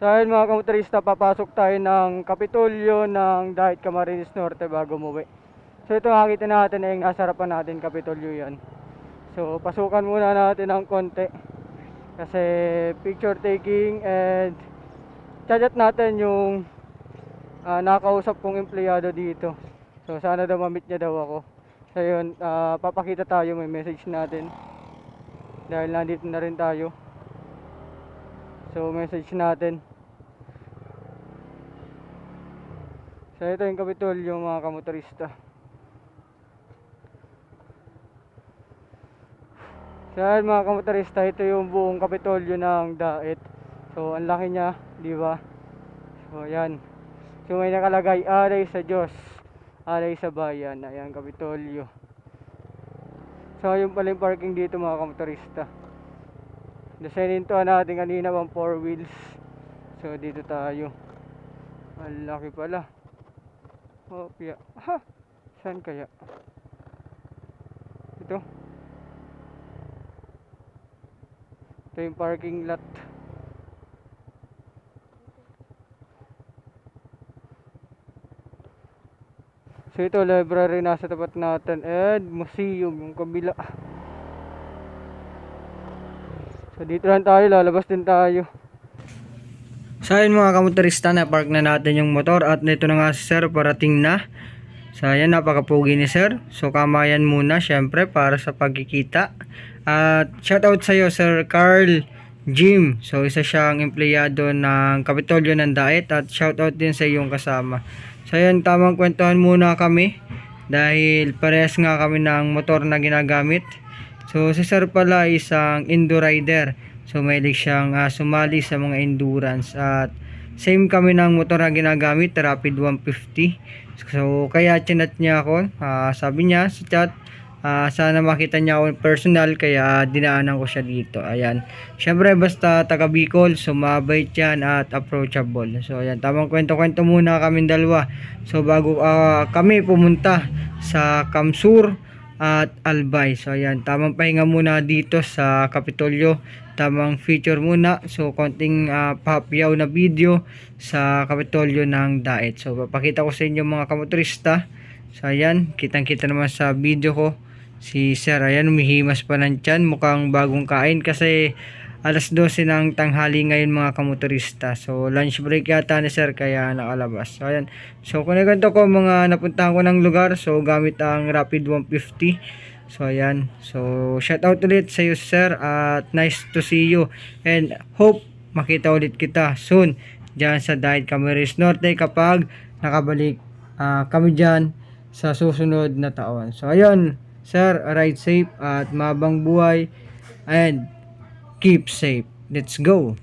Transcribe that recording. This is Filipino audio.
So ayun mga kamotorista, papasok tayo ng Kapitolyo ng Dahit Camarines Norte bago umuwi. So ito nakita natin ay nasa harapan natin Kapitolyo yan. So pasukan muna natin ng konti. Kasi picture taking and chat natin yung ah, nakausap kong empleyado dito. So sana daw ma-meet niya daw ako. So yun, ah, papakita tayo may message natin. Dahil nandito na rin tayo. So message natin. So ito yung Kapitolyo mga kamotorista. So yan mga kamotorista, ito yung buong Kapitolyo ng Daet. So ang laki niya, di ba? So yan. So may nakalagay, alay sa Diyos, alay sa bayan. Ayan, Kapitolyo. So yung pala yung parking dito mga kamotorista. Desinintuan natin kanina pang 4 wheels. So dito tayo. Ang laki pala. Opya. Ha? Saan kaya? Ito. Ito yung parking lot. So ito library nasa tapat natin and museum yung kabila. So dito lang tayo, lalabas din tayo. So ayun mga kamotorista, na park na natin yung motor at nito na nga si sir parating na. So ayan, napakapugi ni sir. So kamayan muna syempre para sa pagkikita. At shoutout sa iyo Sir Carl Jim. So isa siyang empleyado ng Kapitolyo ng Daet at shoutout din sa iyong kasama. So ayan, tamang kwentuhan muna kami dahil parehas nga kami ng motor na ginagamit. So si Sir pala isang Indo rider. So mahilig siyang ah, sumali sa mga endurance at same kami ng motor na ginagamit, Rapid 150. So kaya chinat niya ako, Ah, sabi niya sa chat, ah, sana makita niya ako personal kaya dinaanan ko siya dito. Ayan. Syempre basta taga Bicol, sumabait yan at approachable. So ayan, tamang kwento-kwento muna kami dalawa. So bago ah, kami pumunta sa Kamsur at Albay. So ayan, tamang pahinga muna dito sa Kapitolyo. Tamang feature muna. So konting uh, papiyaw na video sa Kapitolyo ng Daet. So papakita ko sa inyo mga kamotorista. So ayan, kitang-kita naman sa video ko. Si Sir, ayan, umihimas pa ng tiyan. Mukhang bagong kain kasi alas 12 ng tanghali ngayon mga kamotorista. So lunch break yata ni Sir kaya nakalabas. So ayan. So kung nagkanto ko mga napuntahan ko ng lugar. So gamit ang Rapid 150. So ayan. So shout out ulit sa iyo Sir at nice to see you. And hope makita ulit kita soon dyan sa Diet Camarines Norte kapag nakabalik ah, kami dyan sa susunod na taon. So ayun, Sir, ride safe at mabang buhay and keep safe. Let's go!